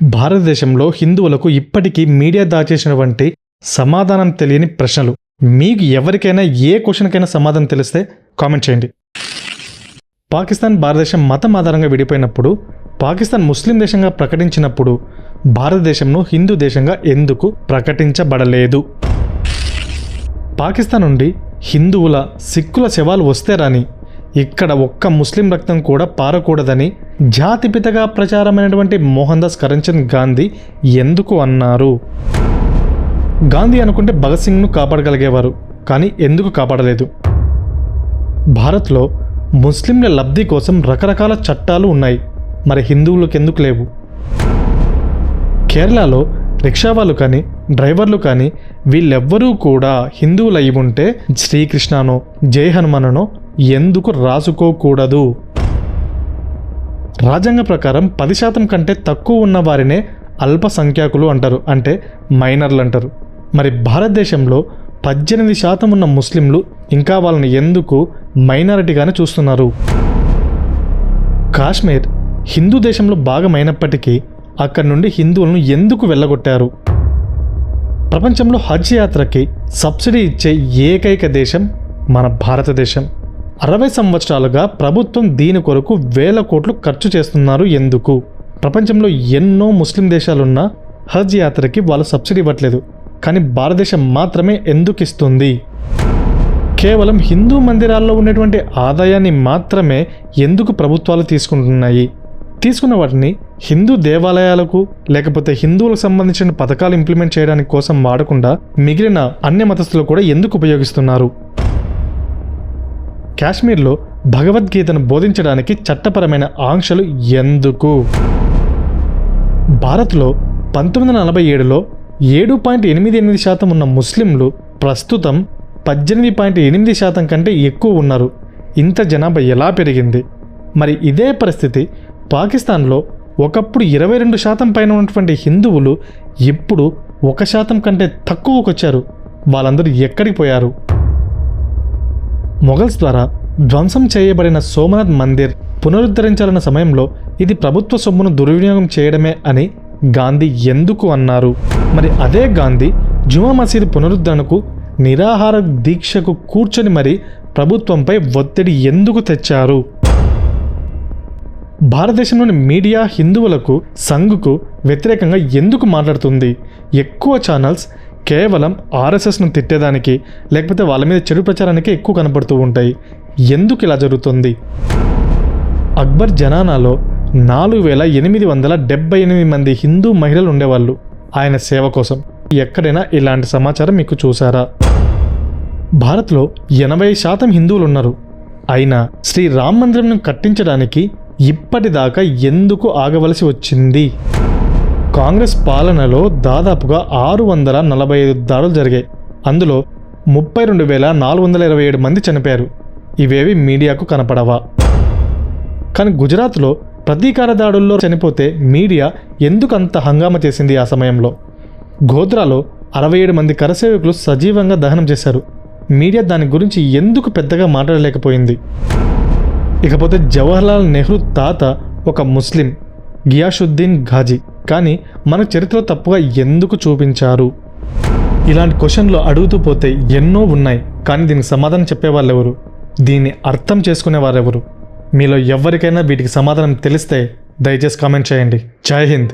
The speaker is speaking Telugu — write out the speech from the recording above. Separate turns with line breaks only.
భారతదేశంలో హిందువులకు ఇప్పటికీ మీడియా దాచేసినటువంటి సమాధానం తెలియని ప్రశ్నలు. మీకు ఎవరికైనా ఏ క్వశ్చన్కైనా సమాధానం తెలిస్తే కామెంట్ చేయండి. పాకిస్తాన్ భారతదేశం మతం ఆధారంగా విడిపోయినప్పుడు పాకిస్తాన్ ముస్లిం దేశంగా ప్రకటించినప్పుడు భారతదేశంను హిందూ దేశంగా ఎందుకు ప్రకటించబడలేదు? పాకిస్తాన్ నుండి హిందువుల సిక్కుల శవాలు వస్తే రాని ఇక్కడ ఒక్క ముస్లిం రక్తం కూడా పారకూడదని జాతిపితగా ప్రచారమైనటువంటి మోహన్ దాస్ కరంచంద్ గాంధీ ఎందుకు అన్నారు? గాంధీ అనుకుంటే భగత్ సింగ్ను కాపాడగలిగేవారు కానీ ఎందుకు కాపాడలేదు? భారత్లో ముస్లింల లబ్ధి కోసం రకరకాల చట్టాలు ఉన్నాయి మరి హిందువులకు ఎందుకు లేవు? కేరళలో రిక్షా వాళ్ళు కానీ డ్రైవర్లు కానీ వీళ్ళెవ్వరూ కూడా హిందువులు అయి ఉంటే శ్రీకృష్ణనో జయ హనుమాననో ఎందుకు రాసుకోకూడదు? రాజ్యాంగ ప్రకారం పది శాతం కంటే తక్కువ ఉన్న వారినే అల్పసంఖ్యాకులు అంటారు అంటే మైనర్లు అంటారు. మరి భారతదేశంలో పద్దెనిమిది శాతం ఉన్న ముస్లింలు ఇంకా వాళ్ళని ఎందుకు మైనారిటీగానే చూస్తున్నారు? కాశ్మీర్ హిందూ దేశంలో భాగమైనప్పటికీ అక్కడి నుండి హిందువులను ఎందుకు వెళ్ళగొట్టారు? ప్రపంచంలో హజ్ యాత్రకి సబ్సిడీ ఇచ్చే ఏకైక దేశం మన భారతదేశం. అరవై సంవత్సరాలుగా ప్రభుత్వం దీని కొరకు వేల కోట్లు ఖర్చు చేస్తున్నారు ఎందుకు? ప్రపంచంలో ఎన్నో ముస్లిం దేశాలున్నా హజ్ యాత్రకి వాళ్ళు సబ్సిడీ ఇవ్వట్లేదు. కానీ భారతదేశం మాత్రమే ఎందుకు ఇస్తుంది? కేవలం హిందూ మందిరాల్లో ఉన్నటువంటి ఆదాయాన్ని మాత్రమే ఎందుకు ప్రభుత్వాలు తీసుకుంటున్నాయి? తీసుకున్న వాటిని హిందూ దేవాలయాలకు లేకపోతే హిందువులకు సంబంధించిన పథకాలు ఇంప్లిమెంట్ చేయడానికి కోసం వాడకుండా మిగిలిన అన్య మతస్థులు కూడా ఎందుకు ఉపయోగిస్తున్నారు? కాశ్మీర్లో భగవద్గీతను బోధించడానికి చట్టపరమైన ఆంక్షలు ఎందుకు? భారత్లో పంతొమ్మిది వందల నలభై ఏడులో ఏడు పాయింట్ ఎనిమిది ఎనిమిది శాతం ఉన్న ముస్లింలు ప్రస్తుతం పద్దెనిమిది పాయింట్ ఎనిమిది శాతం కంటే ఎక్కువ ఉన్నారు. ఇంత జనాభా ఎలా పెరిగింది? మరి ఇదే పరిస్థితి పాకిస్తాన్లో ఒకప్పుడు ఇరవై రెండు శాతం పైన ఉన్నటువంటి హిందువులు ఇప్పుడు ఒక శాతం కంటే తక్కువకొచ్చారు వాళ్ళందరూ ఎక్కడికి పోయారు? మొఘల్స్ ద్వారా ధ్వంసం చేయబడిన సోమనాథ్ మందిర్ పునరుద్ధరించాలన్న సమయంలో ఇది ప్రభుత్వ సొమ్మును దుర్వినియోగం చేయడమే అని గాంధీ ఎందుకు అన్నారు? మరి అదే గాంధీ జుమా మసీదు పునరుద్ధరణకు నిరాహార దీక్షకు కూర్చొని మరి ప్రభుత్వంపై ఒత్తిడి ఎందుకు తెచ్చారు? భారతదేశంలోని మీడియా హిందువులకు సంఘుకు వ్యతిరేకంగా ఎందుకు మాట్లాడుతుంది? ఎక్కువ ఛానల్స్ కేవలం ఆర్ఎస్ఎస్ను తిట్టేదానికి లేకపోతే వాళ్ళ మీద చెడు ప్రచారానికి ఎక్కువ కనపడుతూ ఉంటాయి. ఎందుకు ఇలా జరుగుతుంది? అక్బర్ జనానాలో నాలుగు వేల ఎనిమిది వందల డెబ్బై ఎనిమిది మంది హిందూ మహిళలు ఉండేవాళ్ళు ఆయన సేవ కోసం. ఎక్కడైనా ఇలాంటి సమాచారం మీకు చూసారా భారత్లో ఎనభై శాతం హిందువులు ఉన్నారు. అయినా శ్రీరామ మందిరంను కట్టించడానికి ఇప్పటిదాకా ఎందుకు ఆగవలసి వచ్చింది? కాంగ్రెస్ పాలనలో దాదాపుగా ఆరు వందల నలభై ఐదు దాడులు జరిగాయి. అందులో ముప్పై రెండు వేల నాలుగు వందల ఇరవై ఏడు మంది చనిపోయారు. ఇవేవి మీడియాకు కనపడవా? కానీ గుజరాత్లో ప్రతీకార దాడుల్లో చనిపోతే మీడియా ఎందుకు అంత హంగామా చేసింది ఆ సమయంలో? గోధ్రాలో అరవై ఏడు మంది కరసేవకులు సజీవంగా దహనం చేశారు. మీడియా దాని గురించి ఎందుకు పెద్దగా మాట్లాడలేకపోయింది? ఇకపోతే జవహర్లాల్ నెహ్రూ తాత ఒక ముస్లిం గియాషుద్దీన్ ఘాజీ. కానీ మన చరిత్రలో తప్పుగా ఎందుకు చూపించారు? ఇలాంటి క్వశ్చన్లు అడుగుతూ పోతే ఎన్నో ఉన్నాయి కానీ దీనికి సమాధానం చెప్పేవాళ్ళు ఎవరు దీన్ని అర్థం చేసుకునే వారెవరు? మీలో ఎవరికైనా వీటికి సమాధానం తెలిస్తే దయచేసి కామెంట్ చేయండి. జై హింద్.